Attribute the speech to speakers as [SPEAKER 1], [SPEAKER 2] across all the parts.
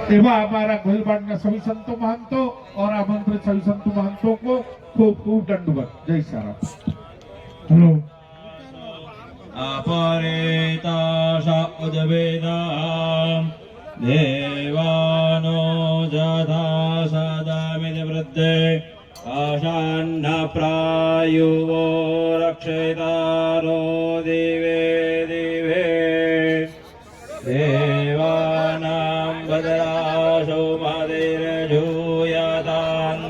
[SPEAKER 1] एवं हमारा गोलबाड़ में सभी संतो महंतो और आमंत्रित सभी संतो महंतों को खूब खूब दंडवत जय सारा हेलो
[SPEAKER 2] अपरेताश उद्वेदाम् देवानो जथा सदामिति वृद्धे आशान्न प्रायुवो रक्षितारो दिवे दिवे देवानां बदराशो मदिरजूयतान्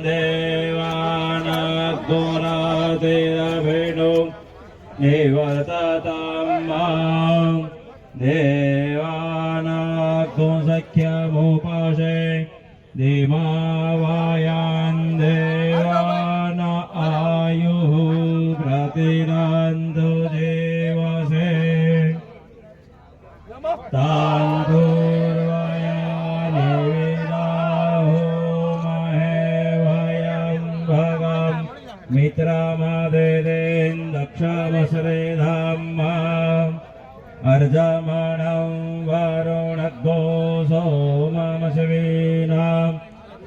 [SPEAKER 2] देवानद्गुणातिरभिणो निवर्ततां मां देवानाग्ं सख्यमुपाशे धीमावायान् देवान आयुः प्रतिरन्तु देवसे तान् अर्जमणं वरुणग्गो सोममश्वीनां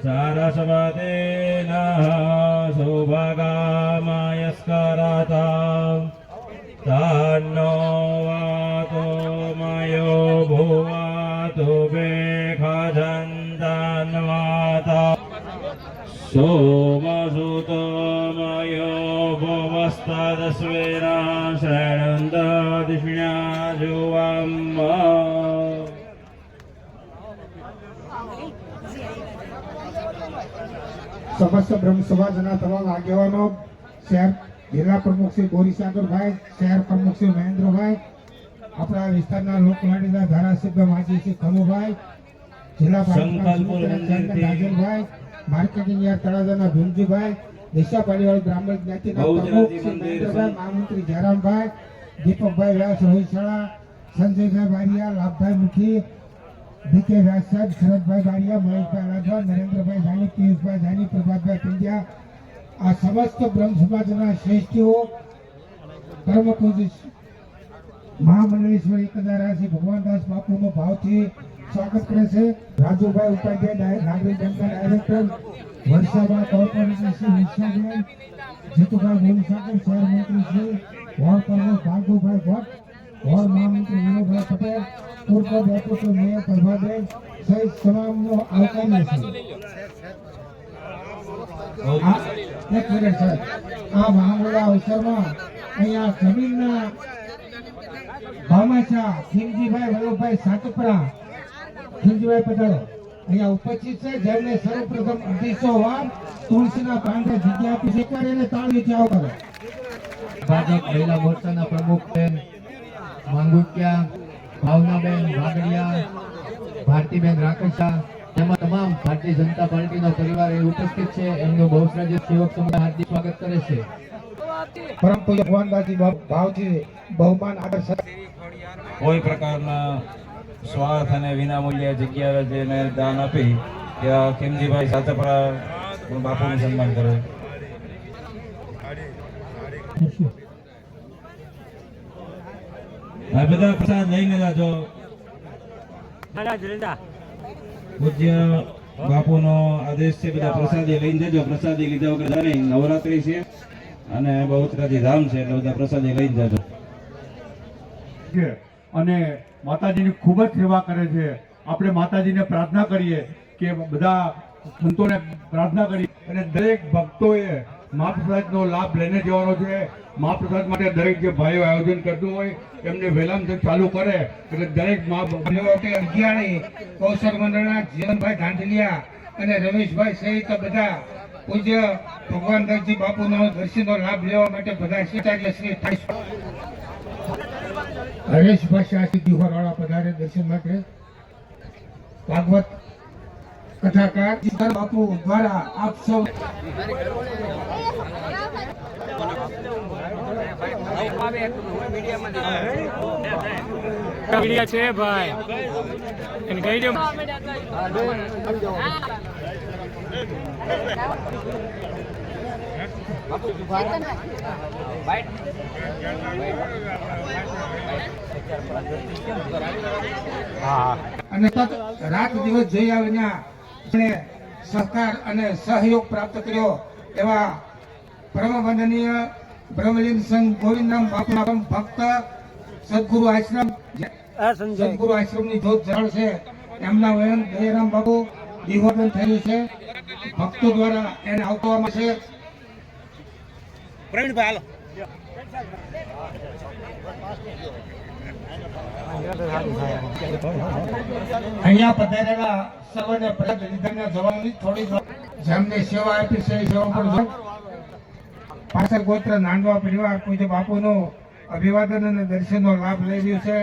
[SPEAKER 2] सरस्वतेन सुभगामयस्करताम् तान्नो वातो मयो भुवातु बेखजन्तान्वाता सोमसुतमयो યસ્વેન શરણંદિષ્ણ્યા જુવામ
[SPEAKER 3] સમસ્ત બ્રહ્મ સમાજના તમામ આગેવાનો શહેર જિલ્લા પ્રમુખ શ્રી ગોરી સાગરભાઈ શહેર પ્રમુખ શ્રી મહેન્દ્રભાઈ આપણા વિસ્તારના લોકલાડીના ધારાસભ્ય માજી શ્રી કનુભાઈ જિલ્લા
[SPEAKER 2] સંકલ્પ
[SPEAKER 3] રાજનભાઈ માર્કેટિંગ યાર તળાજાના ભીમજીભાઈ દિશા પાડીવાળી બ્રાહ્મણ જ્ઞાતિના પ્રમુખ શ્રી મહેન્દ્રભાઈ મહામંત્રી જયરામભાઈ દીપકભાઈ વ્યાસ રોહિશાળા સંજયભાઈ બારિયા લાભભાઈ મુખી ડીકે વ્યાસ સાહેબ શરદભાઈ બારિયા મહેશભાઈ રાઠવા નરેન્દ્રભાઈ જાની પિયુષભાઈ જાની પ્રભાતભાઈ પંડ્યા આ સમસ્ત બ્રહ્મ સમાજના શ્રેષ્ઠીઓ પરમ પૂજ્ય મહામંડળેશ્વર એકદારાસી ભગવાનદાસ બાપુનો ભાવથી સ્વાગત કરે છે. રાજુભાઈ ઉપાધ્યાય નાગરિક બેંકના ડાયરેક્ટર વર્ષાબા કોર્પોરેશન શ્રી વિશ્વાબેન જીતુભાઈ ગોલસાગર શહેર મંત્રી શ્રી વોર્ડ પ્રમુખ ભાર્ગવભાઈ ભટ્ટ, વોર્ડ મહામંત્રી વિનોદભાઈ પટેલ પૂર્વ ડેપ્યુટી મેયર પ્રભાબેન સહિત તમામનો આવકારીએ છે. એક મિનિટ સર આ મહામૂલા અવસરમાં અહીંયા જમીનના ભામાશા ખીમજીભાઈ વલ્લભભાઈ સાતપરા ખીમજીભાઈ પટેલ અહીંયા ઉપસ્થિત છે જેમને સર્વપ્રથમ અઢીસો વાર તુલસીના પાંડે જગ્યા આપી છે. એને તાળીઓથી આવકારો
[SPEAKER 4] ભાજપ મહિલા મોરચાના પ્રમુખ બેન માંગુકિયા ભાવનાબેન વાગડિયા ભારતીબેન રાકેશા તેમાં તમામ ભારતીય જનતા પાર્ટીનો પરિવાર એ ઉપસ્થિત છે. એમનું બહુચરાજી સેવક સમુદાય હાર્દિક સ્વાગત કરે છે.
[SPEAKER 3] પરમ પૂજ્ય ભગવાનદાસજી ભાવજી બહુમાન આદર
[SPEAKER 2] કોઈ પ્રકારના સ્વાર્થ અને વિનામૂલ્યે જગ્યા જેને દાન આપી ત્યાં સાથે સાતપરા બાપુનું સન્માન કરે. આ બધા પ્રસાદ લઈને જાજો પૂજ્ય બાપુનો આદેશ છે, બધા પ્રસાદી લઈને જજો. પ્રસાદી લીધા વગર નહીં. નવરાત્રી છે અને બહુચરાજી ધામ છે, એટલે બધા પ્રસાદી લઈને જાજો.
[SPEAKER 5] અને માતાજીની ખૂબ જ સેવા કરે છે. આપણે માતાજીને પ્રાર્થના કરીએ કે બધા સંતોને પ્રાર્થના કરી અને દરેક ભક્તોએ મહાપ્રસાદનો લાભ લઈને જવાનો છે. મહાપ્રસાદ માટે દરેક જે ભાઈઓ આયોજન કરતું હોય, એમને વહેલામાં ચાલુ કરે. એટલે દરેક
[SPEAKER 3] અગિયારી કૌશલ મંડળના જીવનભાઈ ધાંધલિયા અને રમેશભાઈ સહિત બધા પૂજ્ય ભગવાન દસજી બાપુનો દર્શનનો લાભ લેવા માટે બધા શ્રી થાય હરેશભાઈ શાસ્ત્રી દિહોરવાળા પધારે દર્શન માટે. ભાગવત કથાકાર બાપુ દ્વારા આપ સૌ
[SPEAKER 6] મીડિયા છે ભાઈ. એને કહી દો.
[SPEAKER 3] અને સતત રાત દિવસ જોઈ આવીને સહકાર અને સહયોગ પ્રાપ્ત કર્યો એવા પરમ વંદનીય બ્રહ્મલિંગ સંઘ ગોવિંદમ બાપુના ભક્ત સદગુરુ આશ્રમ સદગુરુ આશ્રમની જોત જળ છે. એમના વયન દયારામ બાપુ દિહોદન થયું છે. ભક્તો દ્વારા એને આવવામાં છે અહીંયા પધારેલા સર્વને પ્રદ લીધરના જવાની થોડી જેમને સેવા આપી છે સેવા પણ. પાછળ ગોત્ર નાંદવા પરિવાર પૂજ્ય બાપુનો અભિવાદન અને દર્શનનો લાભ લઈ રહ્યું છે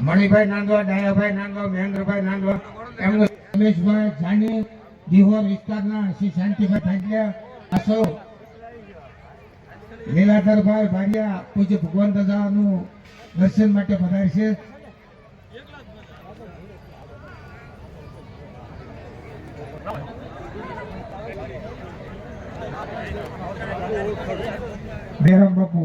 [SPEAKER 3] મણિભાઈ નાંદવા ડાયાભાઈ નાંદવા મહેન્દ્રભાઈ નાંદવા એમનો રમેશભાઈ જાની, દિહોર વિસ્તારના શ્રી શાંતિભાઈ ભાગ્યા આ લીલાધરભાઈ ભાડિયા પૂજ્ય ભગવાન દાદાનું દર્શન માટે પધારે છે. બેરમ બાપુ.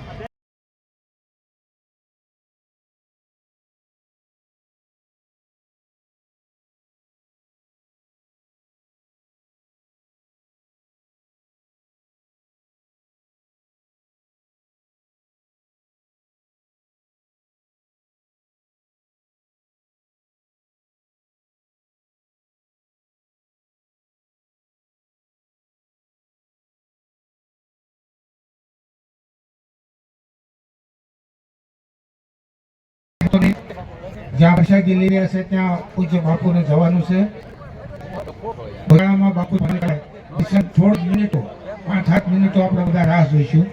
[SPEAKER 3] જ્યાં પ્રસાદી લઈ રહ્યા છે ત્યાં પૂજ્ય બાપુને જવાનું છે. ભોળામાં બાપુ છોડ મિનિટો પાંચ સાત મિનિટો આપણે બધા રાહ જોઈશું.